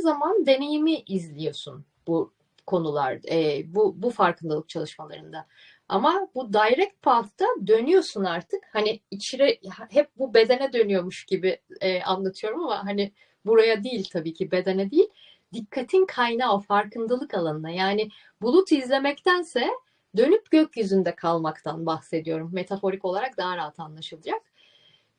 zaman deneyimi izliyorsun bu konular, e, bu bu farkındalık çalışmalarında. Ama bu direct path'ta dönüyorsun artık. Hani içine hep bu bedene dönüyormuş gibi e, anlatıyorum ama hani buraya değil tabii ki bedene değil. Dikkatin kaynağı o farkındalık alanına. Yani bulut izlemektense dönüp gökyüzünde kalmaktan bahsediyorum. Metaforik olarak daha rahat anlaşılacak.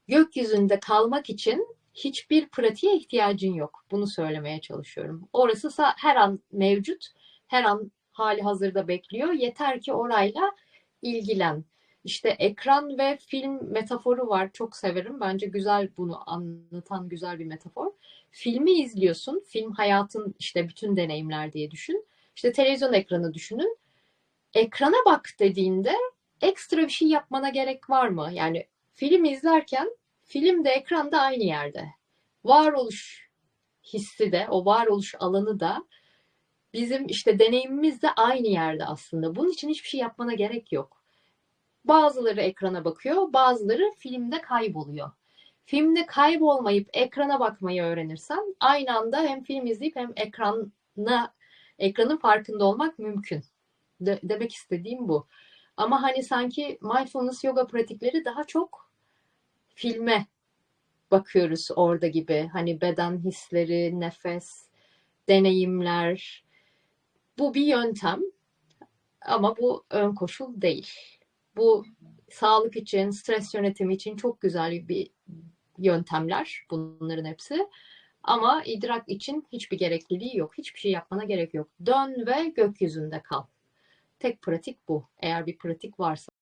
Gökyüzünde kalmak için hiçbir pratiğe ihtiyacın yok. Bunu söylemeye çalışıyorum. Orası her an mevcut, her an hali hazırda bekliyor. Yeter ki orayla ilgilen. İşte ekran ve film metaforu var. Çok severim. Bence güzel bunu anlatan güzel bir metafor. Filmi izliyorsun. Film hayatın işte bütün deneyimler diye düşün. İşte televizyon ekranı düşünün. Ekrana bak dediğinde ekstra bir şey yapmana gerek var mı? Yani film izlerken film de ekran da aynı yerde. Varoluş hissi de, o varoluş alanı da bizim işte deneyimimiz de aynı yerde aslında. Bunun için hiçbir şey yapmana gerek yok. Bazıları ekrana bakıyor, bazıları filmde kayboluyor. Filmde kaybolmayıp ekrana bakmayı öğrenirsen aynı anda hem film izleyip hem ekrana ekranın farkında olmak mümkün. De, demek istediğim bu. Ama hani sanki mindfulness yoga pratikleri daha çok filme bakıyoruz orada gibi. Hani beden hisleri, nefes, deneyimler. Bu bir yöntem ama bu ön koşul değil. Bu sağlık için, stres yönetimi için çok güzel bir yöntemler bunların hepsi. Ama idrak için hiçbir gerekliliği yok. Hiçbir şey yapmana gerek yok. Dön ve gökyüzünde kal. Tek pratik bu. Eğer bir pratik varsa.